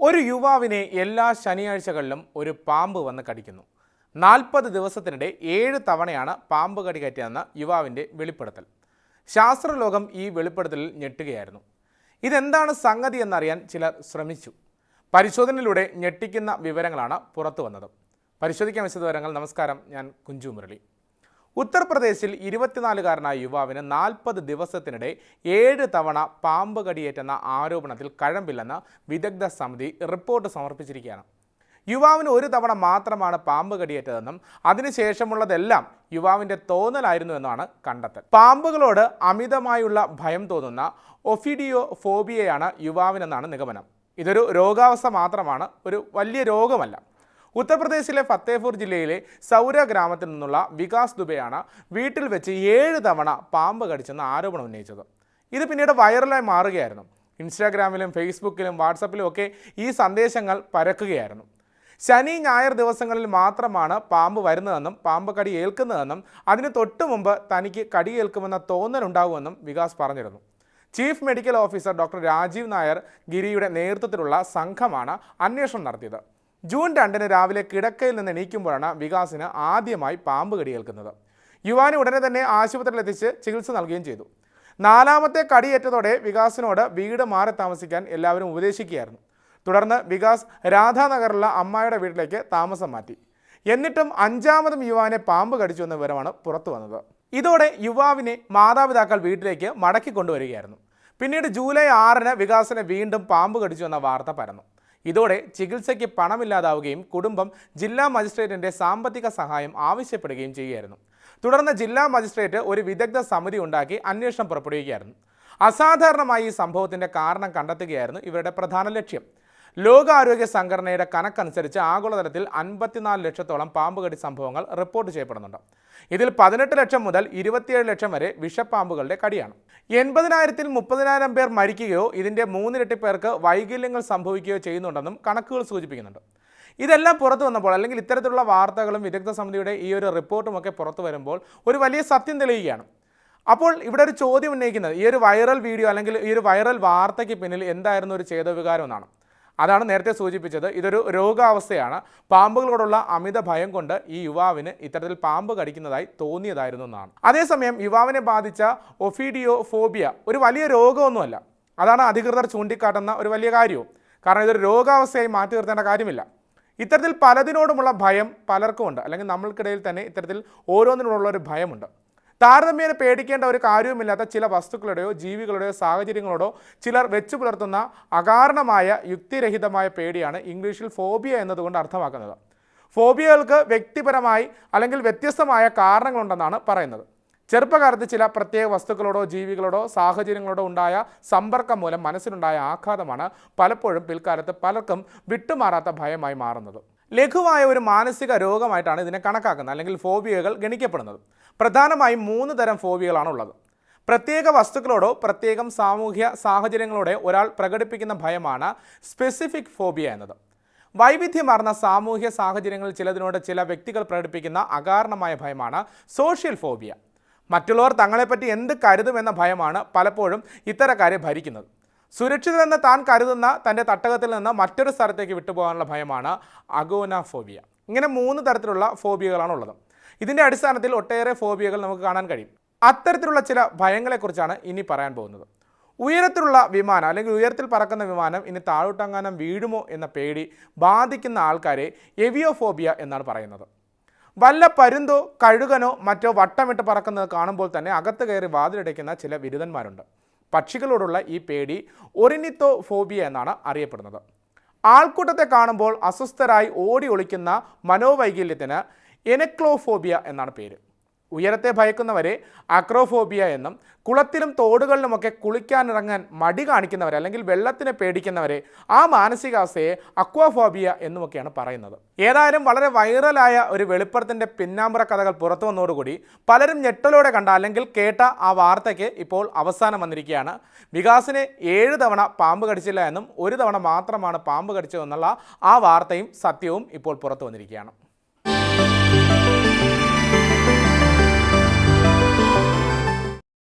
ഒരു യുവാവിനെ എല്ലാ ശനിയാഴ്ചകളിലും ഒരു പാമ്പ് വന്ന് കടിക്കുന്നു. നാൽപ്പത് ദിവസത്തിനിടെ ഏഴ് തവണയാണ് പാമ്പ് കടി കയറ്റിയെന്ന യുവാവിന്റെ വെളിപ്പെടുത്തൽ. ശാസ്ത്രലോകം ഈ വെളിപ്പെടുത്തലിൽ ഞെട്ടുകയായിരുന്നു. ഇതെന്താണ് സംഗതി എന്നറിയാൻ ചിലർ ശ്രമിച്ചു. പരിശോധനയിലൂടെ ഞെട്ടിക്കുന്ന വിവരങ്ങളാണ് പുറത്തു വന്നത് പരിശോധിക്കാൻ വിശദ വിവരങ്ങൾ നമസ്കാരം. ഞാൻ കുഞ്ചു മുരളി. ഉത്തർപ്രദേശിൽ ഇരുപത്തിനാലുകാരനായ യുവാവിന് നാൽപ്പത് ദിവസത്തിനിടെ ഏഴ് തവണ പാമ്പ് കടിയേറ്റെന്ന ആരോപണത്തിൽ കഴമ്പില്ലെന്ന് വിദഗ്ധ സമിതി റിപ്പോർട്ട് സമർപ്പിച്ചിരിക്കുകയാണ്. യുവാവിന് ഒരു തവണ മാത്രമാണ് പാമ്പ് കടിയേറ്റതെന്നും അതിനുശേഷമുള്ളതെല്ലാം യുവാവിന്റെ തോന്നലായിരുന്നുവെന്നാണ് കണ്ടെത്തൽ. പാമ്പുകളോട് അമിതമായുള്ള ഭയം തോന്നുന്ന ഒഫിഡിയോ ഫോബിയയാണ് യുവാവിനെന്നാണ് നിഗമനം. ഇതൊരു രോഗാവസ്ഥ മാത്രമാണ് ഒരു വലിയ രോഗമല്ല. ഉത്തർപ്രദേശിലെ ഫത്തേപൂർ ജില്ലയിലെ സൗര ഗ്രാമത്തിൽ നിന്നുള്ള വികാസ് ദുബെയാണ് വീട്ടിൽ വെച്ച് ഏഴ് തവണ പാമ്പ് കടിച്ചെന്ന് ആരോപണം ഉന്നയിച്ചത്. ഇത് പിന്നീട് വൈറലായി മാറുകയായിരുന്നു. ഇൻസ്റ്റാഗ്രാമിലും ഫേസ്ബുക്കിലും വാട്സപ്പിലും ഒക്കെ ഈ സന്ദേശങ്ങൾ പരക്കുകയായിരുന്നു. ശനി ഞായർ ദിവസങ്ങളിൽ മാത്രമാണ് പാമ്പ് വരുന്നതെന്നും പാമ്പ് കടി ഏൽക്കുന്നതെന്നും അതിന് തൊട്ടു മുമ്പ് തനിക്ക് കടിയേൽക്കുമെന്ന തോന്നലുണ്ടാകുമെന്നും വികാസ് പറഞ്ഞിരുന്നു. Chief medical officer doctor Rajeev Nair ഗിരിയുടെ നേതൃത്വത്തിലുള്ള സംഘമാണ് അന്വേഷണം നടത്തിയത്. ജൂൺ രണ്ടിന് രാവിലെ കിടക്കയിൽ നിന്ന് എണീക്കുമ്പോഴാണ് വികാസിന് ആദ്യമായി പാമ്പ് കടിയേൽക്കുന്നത്. യുവാന് ഉടനെ തന്നെ ആശുപത്രിയിൽ എത്തിച്ച് ചികിത്സ നൽകുകയും ചെയ്തു. നാലാമത്തെ കടിയേറ്റതോടെ വികാസിനോട് വീട് മാറി താമസിക്കാൻ എല്ലാവരും ഉപദേശിക്കുകയായിരുന്നു. തുടർന്ന് വികാസ് രാധാനഗറിലുള്ള അമ്മായിയുടെ വീട്ടിലേക്ക് താമസം മാറ്റി. എന്നിട്ടും അഞ്ചാമതും യുവാവിനെ പാമ്പ് കടിച്ചു എന്ന വിവരമാണ് പുറത്തു വന്നത്. ഇതോടെ യുവാവിനെ മാതാപിതാക്കൾ വീട്ടിലേക്ക് മടക്കി കൊണ്ടുവരികയായിരുന്നു. പിന്നീട് ജൂലൈ ആറിന് വികാസിനെ വീണ്ടും പാമ്പ് കടിച്ചു എന്ന വാർത്ത പരന്നു. ഇതോടെ ചികിത്സയ്ക്ക് പണമില്ലാതാവുകയും കുടുംബം ജില്ലാ മജിസ്ട്രേറ്റിന്റെ സാമ്പത്തിക സഹായം ആവശ്യപ്പെടുകയും ചെയ്യുകയായിരുന്നു. തുടർന്ന് ജില്ലാ മജിസ്ട്രേറ്റ് ഒരു വിദഗ്ധ സമിതി ഉണ്ടാക്കി അന്വേഷണം പുറപ്പെടുവിക്കുകയായിരുന്നു. അസാധാരണമായി ഈ സംഭവത്തിന്റെ കാരണം കണ്ടെത്തുകയായിരുന്നു ഇവരുടെ പ്രധാന ലക്ഷ്യം. ലോകാരോഗ്യ സംഘടനയുടെ കണക്കനുസരിച്ച് ആഗോളതലത്തിൽ അൻപത്തിനാല് ലക്ഷത്തോളം പാമ്പുകടി സംഭവങ്ങൾ റിപ്പോർട്ട് ചെയ്യപ്പെടുന്നുണ്ട്. ഇതിൽ പതിനെട്ട് ലക്ഷം മുതൽ ഇരുപത്തിയേഴ് ലക്ഷം വരെ വിഷപ്പാമ്പുകളുടെ കടിയാണ്. എൺപതിനായിരത്തിൽ മുപ്പതിനായിരം പേർ മരിക്കുകയോ ഇതിന്റെ മൂന്നിരട്ടി പേർക്ക് വൈകല്യങ്ങൾ സംഭവിക്കുകയോ ചെയ്യുന്നുണ്ടെന്നും കണക്കുകൾ സൂചിപ്പിക്കുന്നുണ്ട്. ഇതെല്ലാം പുറത്തു വന്നപ്പോൾ അല്ലെങ്കിൽ ഇത്തരത്തിലുള്ള വാർത്തകളും വിദഗ്ധ സമിതിയുടെ ഈ ഒരു റിപ്പോർട്ടുമൊക്കെ പുറത്തു വരുമ്പോൾ ഒരു വലിയ സത്യം തെളിയുകയാണ്. അപ്പോൾ ഇവിടെ ഒരു ചോദ്യം ഉന്നയിക്കുന്നത് ഈ ഒരു വൈറൽ വീഡിയോ അല്ലെങ്കിൽ ഈ ഒരു വൈറൽ വാർത്തയ്ക്ക് പിന്നിൽ എന്തായിരുന്നു ഒരു ചേതവികാരം എന്നാണ്. അതാണ് നേരത്തെ സൂചിപ്പിച്ചത്. ഇതൊരു രോഗാവസ്ഥയാണ്. പാമ്പുകളോടുള്ള അമിത ഭയം കൊണ്ട് ഈ യുവാവിന് ഇത്തരത്തിൽ പാമ്പ് കടിക്കുന്നതായി തോന്നിയതായിരുന്നു എന്നാണ്. അതേസമയം യുവാവിനെ ബാധിച്ച ഒഫീഡിയോ ഫോബിയ ഒരു വലിയ രോഗമൊന്നുമല്ല. അതാണ് അധികൃതർ ചൂണ്ടിക്കാട്ടുന്ന ഒരു വലിയ കാര്യവും. കാരണം ഇതൊരു രോഗാവസ്ഥയായി മാറ്റി നിർത്തേണ്ട കാര്യമില്ല. ഇത്തരത്തിൽ പലതിനോടുമുള്ള ഭയം പലർക്കുമുണ്ട്. അല്ലെങ്കിൽ നമ്മൾക്കിടയിൽ തന്നെ ഇത്തരത്തിൽ ഓരോന്നിനോടുള്ള ഒരു ഭയമുണ്ട്. താരതമ്യേന പേടിക്കേണ്ട ഒരു കാര്യവുമില്ലാത്ത ചില വസ്തുക്കളുടെയോ ജീവികളുടെയോ സാഹചര്യങ്ങളോടോ ചിലർ വെച്ചു പുലർത്തുന്ന അകാരണമായ യുക്തിരഹിതമായ പേടിയാണ് ഇംഗ്ലീഷിൽ ഫോബിയ എന്നതുകൊണ്ട് അർത്ഥമാക്കുന്നത്. ഫോബിയകൾക്ക് വ്യക്തിപരമായി അല്ലെങ്കിൽ വ്യത്യസ്തമായ കാരണങ്ങളുണ്ടെന്നാണ് പറയുന്നത്. ചെറുപ്പകാലത്ത് ചില പ്രത്യേക വസ്തുക്കളോടോ ജീവികളോടോ സാഹചര്യങ്ങളോടോ ഉണ്ടായ സമ്പർക്കം മൂലം മനസ്സിലുണ്ടായ ആഘാതമാണ് പലപ്പോഴും പിൽക്കാലത്ത് പലർക്കും വിട്ടുമാറാത്ത ഭയമായി മാറുന്നത്. ലഘുവായ ഒരു മാനസിക രോഗമായിട്ടാണ് ഇതിനെ കണക്കാക്കുന്നത്. അല്ലെങ്കിൽ ഫോബിയകൾ ഗണിക്കപ്പെടുന്നത്. പ്രധാനമായും മൂന്ന് തരം ഫോബിയകളാണ് ഉള്ളത് പ്രത്യേക വസ്തുക്കളോടോ പ്രത്യേകം സാമൂഹ്യ സാഹചര്യങ്ങളോടെ ഒരാൾ പ്രകടിപ്പിക്കുന്ന ഭയമാണ് സ്പെസിഫിക് ഫോബിയ എന്നത്. വൈവിധ്യമാർന്ന സാമൂഹ്യ സാഹചര്യങ്ങളിൽ ചിലതിനോട് ചില വ്യക്തികൾ പ്രകടിപ്പിക്കുന്ന അകാരണമായ ഭയമാണ് സോഷ്യൽ ഫോബിയ മറ്റുള്ളവർ തങ്ങളെപ്പറ്റി എന്ത് കരുതുമെന്ന ഭയമാണ് പലപ്പോഴും ഇത്തരക്കാരെ ഭരിക്കുന്നത്. സുരക്ഷിതരെന്ന് താൻ കരുതുന്ന തന്റെ തട്ടകത്തിൽ നിന്ന് മറ്റൊരു സ്ഥലത്തേക്ക് വിട്ടുപോകാനുള്ള ഭയമാണ് അഗോന ഫോബിയ ഇങ്ങനെ മൂന്ന് തരത്തിലുള്ള ഫോബിയകളാണ് ഉള്ളത് ഇതിന്റെ അടിസ്ഥാനത്തിൽ ഒട്ടേറെ ഫോബിയകൾ നമുക്ക് കാണാൻ കഴിയും. അത്തരത്തിലുള്ള ചില ഭയങ്ങളെക്കുറിച്ചാണ് ഇനി പറയാൻ പോകുന്നത്. ഉയരത്തിലുള്ള വിമാനം അല്ലെങ്കിൽ ഉയരത്തിൽ പറക്കുന്ന വിമാനം ഇനി താഴോട്ടങ്ങാനം വീഴുമോ എന്ന പേടി ബാധിക്കുന്ന ആൾക്കാരെ എവിയോഫോബിയ എന്നാണ് പറയുന്നത്. വല്ല പരുന്തോ കഴുകനോ മറ്റോ വട്ടമിട്ട് പറക്കുന്നത് കാണുമ്പോൾ തന്നെ അകത്ത് കയറി വാതിലടയ്ക്കുന്ന ചില ബിരുദന്മാരുണ്ട് പക്ഷികളോടുള്ള ഈ പേടി ഒറിനിത്തോ ഫോബിയ എന്നാണ് അറിയപ്പെടുന്നത്. ആൾക്കൂട്ടത്തെ കാണുമ്പോൾ അസ്വസ്ഥരായി ഓടി ഒളിക്കുന്ന മനോവൈകല്യത്തിന് എനക്ലോഫോബിയ എന്നാണ് പേര്. ഉയരത്തെ ഭയക്കുന്നവരെ അക്രോഫോബിയ എന്നും കുളത്തിലും തോടുകളിലുമൊക്കെ കുളിക്കാനിറങ്ങാൻ മടി കാണിക്കുന്നവരെ അല്ലെങ്കിൽ വെള്ളത്തിനെ പേടിക്കുന്നവരെ ആ മാനസികാവസ്ഥയെ അക്വാഫോബിയ എന്നുമൊക്കെയാണ് പറയുന്നത്. ഏതായാലും വളരെ വൈറലായ ഒരു വെളിപ്പുറത്തിന്റെ പിന്നാമ്പുറ കഥകൾ പുറത്തു വന്നതോടുകൂടി പലരും ഞെട്ടലോടെ കണ്ട അല്ലെങ്കിൽ കേട്ട ആ വാർത്തയ്ക്ക് ഇപ്പോൾ അവസാനം വന്നിരിക്കുകയാണ്. വികാസിനെ ഏഴ് തവണ പാമ്പ് കടിച്ചില്ല എന്നും ഒരു തവണ മാത്രമാണ് പാമ്പ് കടിച്ചതെന്നുള്ള ആ വാർത്തയും സത്യവും ഇപ്പോൾ പുറത്തു വന്നിരിക്കുകയാണ്.